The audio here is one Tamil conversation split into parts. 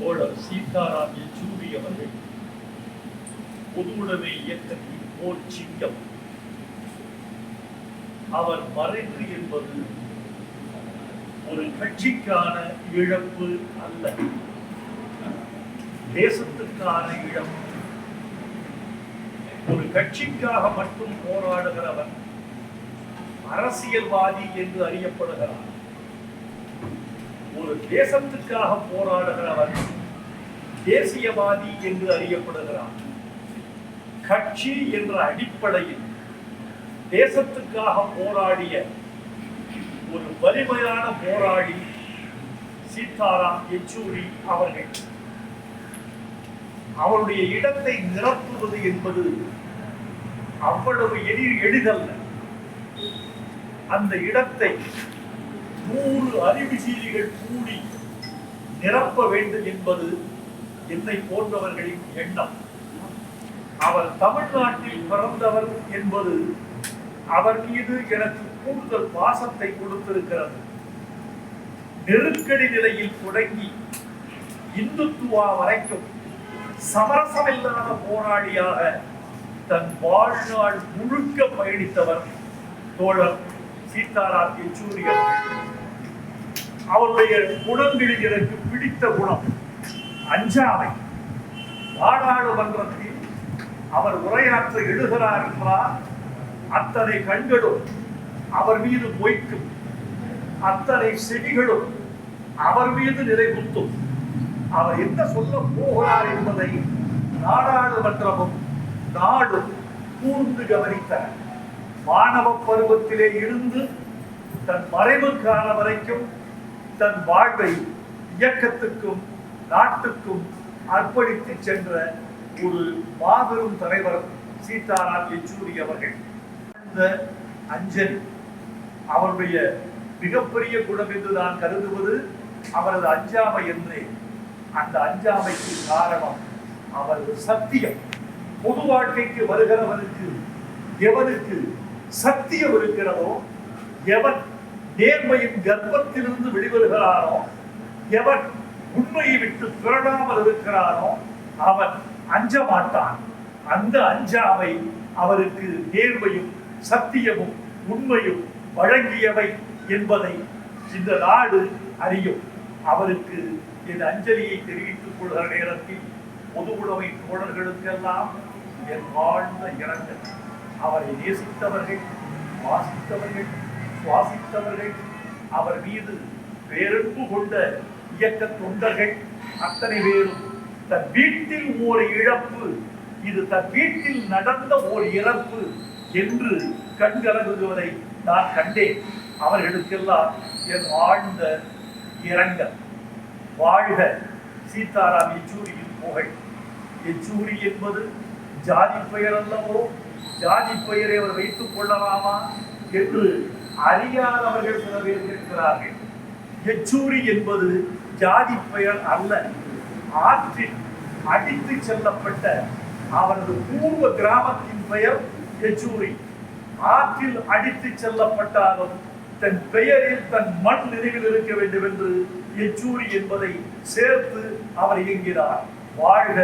தோழர் சீதாராம் யெச்சூரி அவர்கள் பொதுவுடைமை இயக்கத்தின் போர் சிங்கம். அவர் மறைவு என்பது ஒரு கட்சிக்கான இழப்பு அல்ல. தேசத்துக்கான இழப்பு. ஒரு கட்சிக்காக மட்டும் போராடுகிறவர் அரசியல்வாதி என்று அறியப்படுகிறார் ஒரு தேசத்துக்காக போராடுகிறவர் தேசியவாதி என்று அறியப்படுகிறார் கட்சி என்ற அடிப்படையில் தேசத்துக்காக போராடிய ஒரு வலிமையான போராளி சீதாராம் யெச்சூரி அவர்கள். அவருடைய இடத்தை நிரப்புவது என்பது அவ்வளவு எளி எளிதல்ல. அந்த இடத்தை நூறு அறிவுஜீவிகள் கூடி நிரப்ப வேண்டும் என்பது என்னை போன்றவர்களின் எண்ணம். அவர் தமிழ்நாட்டில் பிறந்தவர் என்பது அவர் மீது எனக்கு கூடுதல் பாசத்தை கொடுத்திருக்கிறது. நெருக்கடி நிலையில் தொடங்கி இந்துத்துவா வரைக்கும் சமரசமில்லாத போராளியாக தன் வாழ்நாள் முழுக்க பயணித்தவர் தோழர் சீதாராம் யெச்சூரி அவருடைய குணங்களில் எனக்கு பிடித்த குணம் அஞ்சாமை. நாடாளுமன்றத்தில் அவர் உரையாற்ற எழுகிறார் என்றால் அத்தனை கண்களும் அவர் மீது மொய்க்கும். அத்தனை செடிகளும் அவர் மீது நிறைவுத்தும் அவர் என்ன சொல்ல போகிறார் என்பதை நாடாளுமன்றமும் நாடும் கூர்ந்து கவனித்தனர். மாணவ பருவத்திலே இருந்து தன் மறைவு காலம் வரைக்கும் தன் வாழ்வை இயக்கத்துக்கும் நாட்டுக்கும் அர்ப்பணித்து சென்ற ஒரு மாபெரும் தலைவர் சீதாராம் யெச்சூரி அவர்கள். அந்த அஞ்சலி அவருடைய மிகப்பெரிய குணம் என்று நான் கருதுவது அவரது அஞ்சாமை என்று. அந்த அஞ்சாமைக்கு காரணம் அவரது சத்தியம். பொது வாழ்க்கைக்கு வருகிறவனுக்கு எவனுக்கு சத்தியம் இருக்கிறதோ எவன் நேர்மையின் கர்ப்பத்திலிருந்து வெளிவருகிறானோ எவன் உண்மையை விட்டு பிறடாமல் இருக்கிறானோ அவன் அஞ்ச மாட்டான் அந்த அஞ்சாமை அவருக்கு நேர்மையும் சத்தியமும் உண்மையும் வழங்கியவை என்பதை இந்த நாடு அறியும். அவருக்கு என் அஞ்சலியை தெரிவித்துக் கொள்கிற நேரத்தில் பொது உடைமை தோழர்களுக்கெல்லாம் என் வாழ்ந்த இரங்கல். அவரை நேசித்தவர்கள் வாசித்தவர்கள் சுவாசித்தவர்கள் அவர் மீது பேரன்பு கொண்ட இயக்க தொண்டர்கள் அத்தனை பேரும். தன் வீட்டில் ஓர் இழப்பு இது தன் வீட்டில் நடந்த ஓர் இறப்பு என்று கண்கலங்குவதை நான் கண்டேன். அவர்களுக்கெல்லாம் என் ஆழ்ந்த இரங்கல். வாழ்க சீதாராம் யெச்சூரியின் புகழ். யெச்சூரி என்பது ஜாதி பெயர் அல்லவோ ஜாதி பெயரை அவர் வைத்துக் கொள்ளலாமா என்று அறியாதவர்கள் சில பேர் இருக்கிறார்கள். எச்சூரி என்பது ஜாதி பெயர் அல்ல. ஆற்றில் அடித்து செல்லப்பட்ட அவரது பூர்வ கிராமத்தின் பெயர் எச்சூரி. ஆற்றில் அடித்து செல்லப்பட்டாலும் தன் பெயரில் தன் மண் நினைவில் இருக்க வேண்டும் என்று யெச்சூரி என்பதை சேர்த்து அவர் இயங்கினார். வாழ்க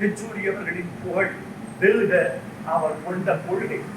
எச்சூரி அவர்களின் புகழ் வெல்க அவர் கொண்ட கொள்கை.